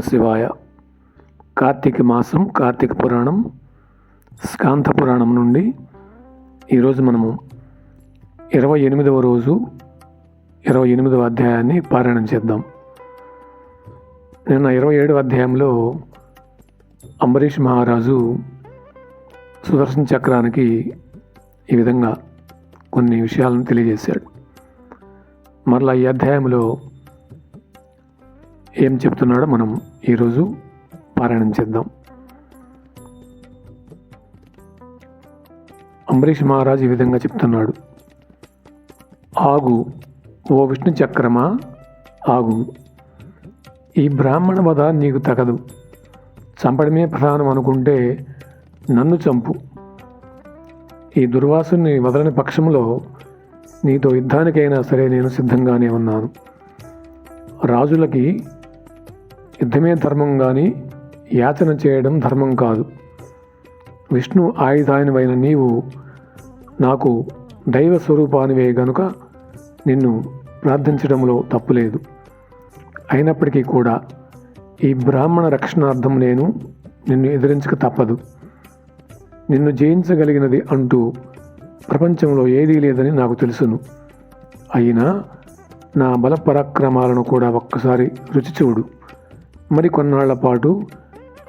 శివాయ కార్తీక మాసం కార్తీక పురాణం స్కాంత పురాణం నుండి ఈరోజు మనము ఇరవై ఎనిమిదవ రోజు ఇరవై ఎనిమిదవ అధ్యాయాన్ని పారాయణం చేద్దాం. నిన్న ఇరవై ఏడవ అధ్యాయంలో అంబరీష్ మహారాజు సుదర్శన చక్రానికి ఈ విధంగా కొన్ని విషయాలను తెలియజేశాడు. మరలా ఈ అధ్యాయంలో ఏం చెప్తున్నాడో మనం ఈరోజు పారాయణం చేద్దాం. అంబరీష్ మహారాజు ఈ విధంగా చెప్తున్నాడు. ఆగు ఓ విష్ణు చక్రమా? ఆగు. ఈ బ్రాహ్మణ వధ నీకు తగదు. చంపడమే ప్రధానం అనుకుంటే నన్ను చంపు. ఈ దుర్వాసుని వదలని పక్షంలో నీతో యుద్ధానికైనా సరే నేను సిద్ధంగానే ఉన్నాను. రాజులకి యుద్ధమే ధర్మం కానీ యాచన చేయడం ధర్మం కాదు. విష్ణు ఆయుధానివైన నీవు నాకు దైవ స్వరూపానివే గనుక నిన్ను ప్రార్థించడంలో తప్పులేదు. అయినప్పటికీ కూడా ఈ బ్రాహ్మణ రక్షణార్థం నేను నిన్ను ఎదిరించక తప్పదు. నిన్ను జయించగలిగినది అంటూ ప్రపంచంలో ఏదీ లేదని నాకు తెలుసును. అయినా నా బల పరాక్రమాలను కూడా ఒక్కసారి రుచి చూడు. మరి కొన్నాళ్ళ పాటు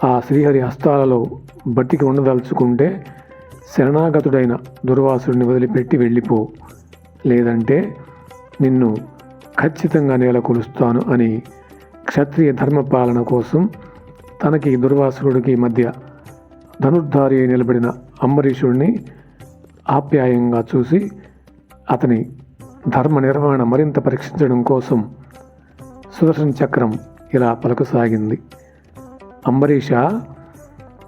ఆ శ్రీహరి హస్తాలలో బతికి ఉండదలుచుకుంటే శరణాగతుడైన దుర్వాసుడిని వదిలిపెట్టి వెళ్ళిపో. లేదంటే నిన్ను ఖచ్చితంగా నేలకొలుస్తాను అని క్షత్రియ ధర్మపాలన కోసం తనకి దుర్వాసురుడికి మధ్య ధనుర్ధారి అయి నిలబడిన అంబరీషుడిని ఆప్యాయంగా చూసి అతని ధర్మ నిర్వహణ మరింత పరీక్షించడం కోసం సుదర్శన చక్రం ఇలా పలకసాగింది. అంబరీష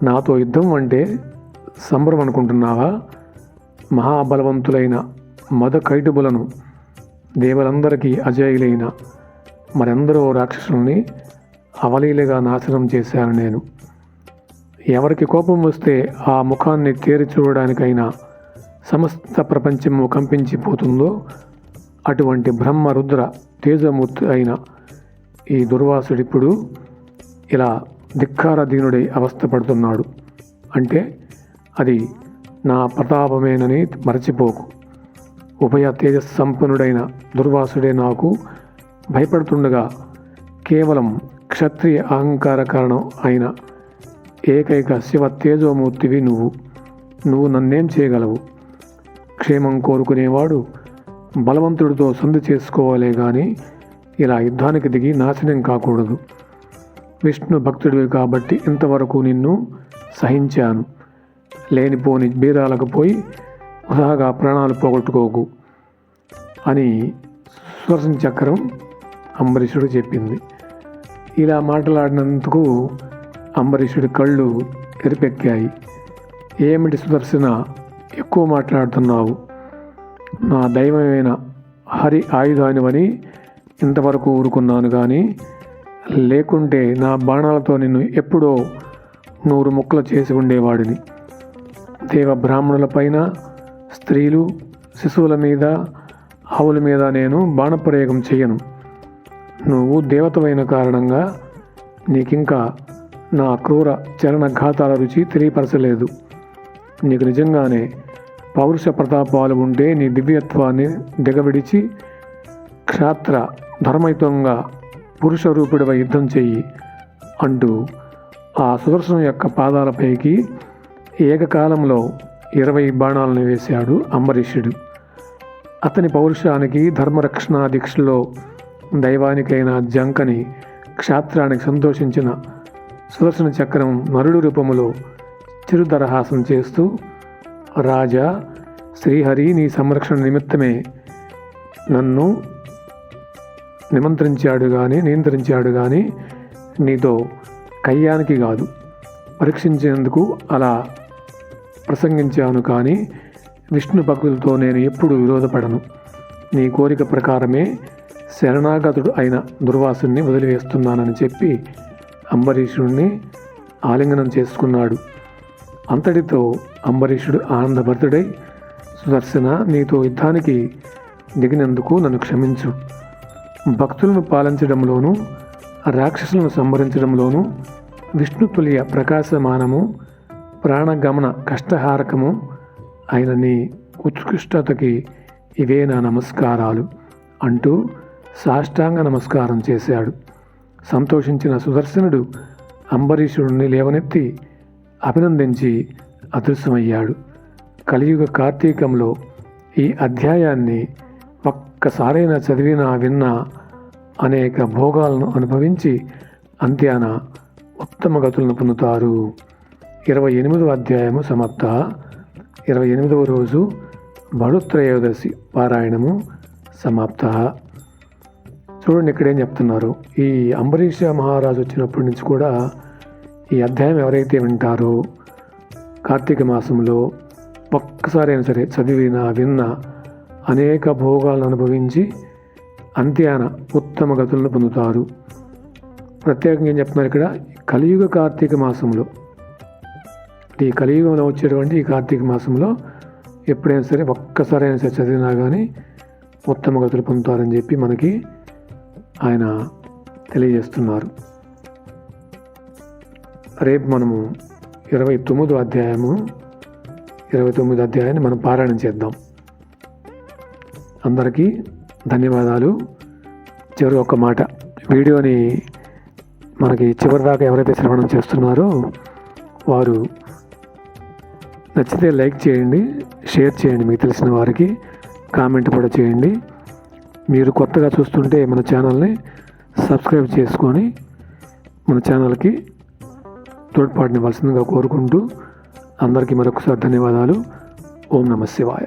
నాతో యుద్ధం అంటే సంబరం అనుకుంటున్నావా? మహాబలవంతులైన మద కైటుబులను దేవలందరికీ అజయులైన మరెందరో రాక్షసుల్ని అవలీలగా నాశనం చేశాను నేను. ఎవరికి కోపం వస్తే ఆ ముఖాన్ని తేరి చూడడానికైనా సమస్త ప్రపంచము కంపించిపోతుందో అటువంటి బ్రహ్మ రుద్ర తేజమూర్తి అయిన ఈ దుర్వాసుడిప్పుడు ఇలా ధిక్కారధీనుడై అవస్థపడుతున్నాడు. అంటే అది నా ప్రతాపమేనని మరచిపోకు. ఉభయ తేజస్సంపన్నుడైన దుర్వాసుడే నాకు భయపడుతుండగా కేవలం క్షత్రియ అహంకార కారణం అయిన ఏకైక శివ తేజోమూర్తివి నువ్వు. నువ్వు నన్నేం చేయగలవు? క్షేమం కోరుకునేవాడు బలవంతుడితో సంధి చేసుకోవాలే కానీ ఇలా యుద్ధానికి దిగి నాశనం కాకూడదు. విష్ణు భక్తుడివి కాబట్టి ఇంతవరకు నిన్ను సహించాను. లేనిపోని బీరాలకు పోయి వృధాగా ప్రాణాలు పోగొట్టుకోకు అని సుదర్శన చక్రం అంబరీషుడు చెప్పింది. ఇలా మాట్లాడినందుకు అంబరీషుడి కళ్ళు ఎరిపెక్కాయి. ఏమిటి సుదర్శన ఎక్కువ మాట్లాడుతున్నావు? నా దైవమైన హరి ఆయుధానివని ఇంతవరకు ఊరుకున్నాను కానీ లేకుంటే నా బాణాలతో నిన్ను ఎప్పుడో నూరు ముక్కలు చేసి ఉండేవాడిని. దేవ బ్రాహ్మణులపైన స్త్రీలు శిశువుల మీద ఆవుల మీద నేను బాణప్రయోగం చేయను నువ్వు దేవతమైన కారణంగా నీకింకా నా క్రూర చరణఘాతాల రుచి తెలియపరచలేదు. నీకు నిజంగానే పౌరుష ప్రతాపాలు ఉంటే నీ దివ్యత్వాన్ని దిగవిడిచి క్షాత్ర ధర్మయుతంగా పురుషరూపుడివై యుద్ధం చెయ్యి అంటూ ఆ సుదర్శన యొక్క పాదాలపైకి ఏకకాలంలో ఇరవై బాణాలను వేశాడు అంబరీషుడు. అతని పౌరుషానికి ధర్మరక్షణ దీక్షలో దైవానికైన జంకని క్షాత్రానికి సంతోషించిన సుదర్శన చక్రం నరుడు రూపములో చిరుదరహాసం చేస్తూ రాజా శ్రీహరి నీ సంరక్షణ నిమిత్తమే నన్ను నిమంత్రించాడు కానీ నియంత్రించాడు కానీ నీతో కయ్యానికి కాదు. పరీక్షించేందుకు అలా ప్రసంగించాను కానీ విష్ణు భక్తులతో నేను ఎప్పుడు విరోధపడను. నీ కోరిక ప్రకారమే శరణాగతుడు అయిన దుర్వాసుని వదిలివేస్తున్నానని చెప్పి అంబరీషుడిని ఆలింగనం చేసుకున్నాడు. అంతటితో అంబరీషుడు ఆనందభరితుడై సుదర్శన నీతో యుద్ధానికి దిగినందుకు నన్ను క్షమించు. భక్తులను పాలించడంలోనూ రాక్షసులను సంహరించడంలోనూ విష్ణుతుల్య ప్రకాశమానము ప్రాణగమన కష్టహారకము ఆయన నీ ఉత్కృష్టతకి ఇవే నా నమస్కారాలు అంటూ సాష్టాంగ నమస్కారం చేశాడు. సంతోషించిన సుదర్శనుడు అంబరీషుడిని లేవనెత్తి అభినందించి అదృశ్యమయ్యాడు. కలియుగ కార్తీకంలో ఈ అధ్యాయాన్ని ఒక్కసారైనా చదివినా విన్నా అనేక భోగాలను అనుభవించి అంత్యాన ఉత్తమ గతులను పొందుతారు. ఇరవై ఎనిమిదవ అధ్యాయము సమాప్త. ఇరవై ఎనిమిదవ రోజు బడుత్రయోదశి పారాయణము సమాప్త. చూడండి ఇక్కడేం చెప్తున్నారు. ఈ అంబరీష మహారాజు వచ్చినప్పటి నుంచి కూడా ఈ అధ్యాయం ఎవరైతే వింటారో కార్తీక మాసంలో ఒక్కసారైనా సరే చదివిన విన్న అనేక భోగాలను అనుభవించి అంత్యాన ఉత్తమ గతులను పొందుతారు. ప్రత్యేకంగా ఏం చెప్తున్నారు ఇక్కడ? కలియుగ కార్తీక మాసంలో. ఈ కలియుగంలో వచ్చేటువంటి ఈ కార్తీక మాసంలో ఎప్పుడైనా సరే ఒక్కసారైనా సరే చదివినా కానీ ఉత్తమ గతులు పొందుతారని చెప్పి మనకి ఆయన తెలియజేస్తున్నారు. రేపు మనము ఇరవై తొమ్మిదో అధ్యాయము ఇరవై తొమ్మిది అధ్యాయాన్ని మనం పారాయణం చేద్దాం. అందరికీ ధన్యవాదాలు. చివరి ఒక్క మాట. వీడియోని మనకి చివరిదాకా ఎవరైతే శ్రవణం చేస్తున్నారో వారు నచ్చితే లైక్ చేయండి షేర్ చేయండి మీకు తెలిసిన వారికి కామెంట్ కూడా చేయండి. మీరు కొత్తగా చూస్తుంటే మన ఛానల్ని సబ్స్క్రైబ్ చేసుకొని మన ఛానల్కి తోడ్పాటునివ్వాల్సిందిగా కోరుకుంటూ అందరికీ మరొకసారి ధన్యవాదాలు. ఓం నమ శివాయ.